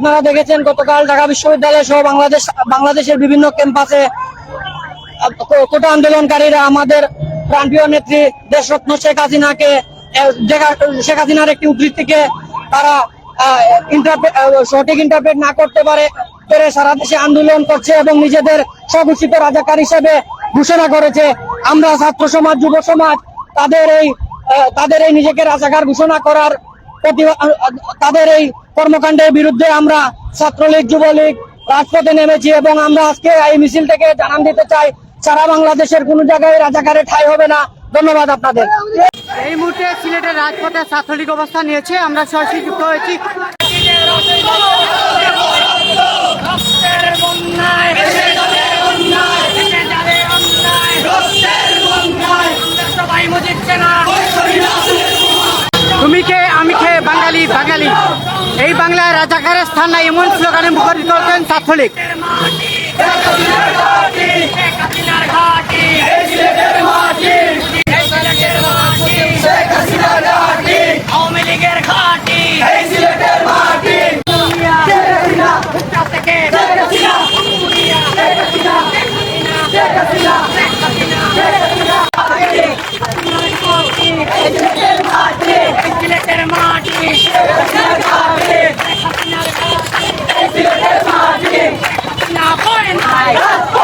আপনারা দেখেছেন গতকাল ঢাকা বিশ্ববিদ্যালয় সহ বাংলাদেশ, বাংলাদেশের বিভিন্ন ক্যাম্পাসে কোটা আন্দোলনকারীরা আমাদের প্রান্তীয় নেত্রী দেশরত্ন শেখ হাসিনাকে শেখ হাসিনার একটি উদ্ধৃতিকে তারা সঠিক ইন্টারপ্রেট না করতে পারে পেরে সারা দেশে আন্দোলন করছে এবং নিজেদের স্বঘোষিত রাজাকার হিসেবে ঘোষণা করেছে। আমরা ছাত্র সমাজ, যুব সমাজ, তাদের এই তাদের এই নিজেকে রাজাকার ঘোষণা করার তাদের এই কর্মকাণ্ডের বিরুদ্ধে আমরা ছাত্রলীগ, যুবলীগ রাজপথে নেমেছি এবং আমরা আজকে এই মিছিল থেকে জানান দিতে চাই, সারা বাংলাদেশের কোন জায়গায় রাজাকারে ঠাই হবে না। ধন্যবাদ আপনাদের। এই মুহূর্তে সিলেটের রাজপথে ছাত্রলীগ অবস্থান নিয়েছে, আমরা সরাসরি যুক্ত হয়েছি। তুমি কে এই বাংলায় রাজাকারের স্থান নাই এমন স্লোগানে মুখরিত করেছেন ছাত্রলীগ। থেকে Tiga, tiga, tiga, tiga,